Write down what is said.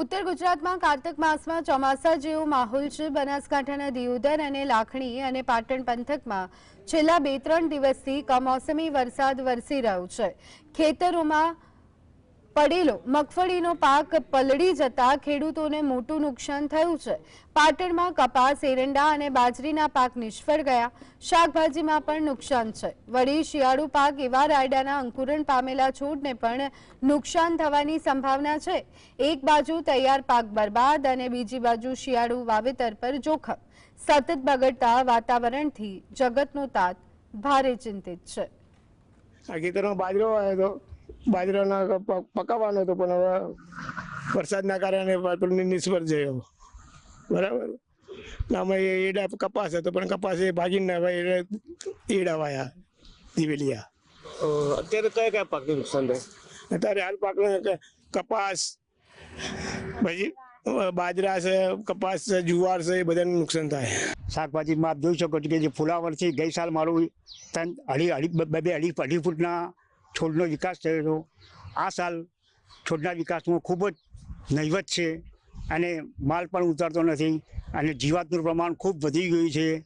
ઉત્તર ગુજરાતમાં કાર્તક માસમાં ચોમાસા જેવો માહોલ છે. બનાસકાંઠાના દિયોદર અને લાખણી અને પાટણ પંથકમાં છેલ્લા બે ત્રણ દિવસથી કમોસમી વરસાદ વરસી રહ્યો છે. ખેતરોમાં પડેલો મગફળીનો પાક પલળી જતા ખેડૂતોને મોટું નુકસાન થયું છે. પાટણમાં કપાસ, એરંડા અને બાજરીના પાક નિષ્ફળ ગયા. શાકભાજીમાં પણ નુકસાન છે. વળી શિયાળુ પાક એવા રાયડાના અંકુરણ પામેલા છોડને પણ નુકસાન થવાની સંભાવના છે. એક બાજુ તૈયાર પાક બરબાદ અને બીજી બાજુ શિયાળુ વાવેતર પર જોખમ. સતત બગડતા વાતાવરણથી જગતનો તાત ભારે ચિંતિત છે. બાજરાના પકાવવાનો હતો પણ હવે વરસાદના કારણે પેલું નિષ્ફળ જયો. બરાબર? આમાં એ એડા કપાસ હતો પણ કપાસ એ ભાગીને હવે એડા વાયા દિવેલિયા. અત્યારે કયા કયા પાકને નુકસાન થાય? અત્યારે હાલ પાકને ક- કપાસ પછી બાજરા છે કપાસ છે જુવાર છે એ બધાને નુકસાન થાય. શાકભાજીમાં આપ જોઈ શકો છો કે જે ફુલાવરથી ગઈ સાલ મારું ત્રણ અઢી અઢી બે બે અઢી અઢી ફૂટના છોડનો વિકાસ થયો હતો આ સાલ છોડના વિકાસમાં ખૂબ જ નહીવત છે અને માલ પણ ઉતરતો નથી અને જીવાતનું પ્રમાણ ખૂબ વધી ગયું છે.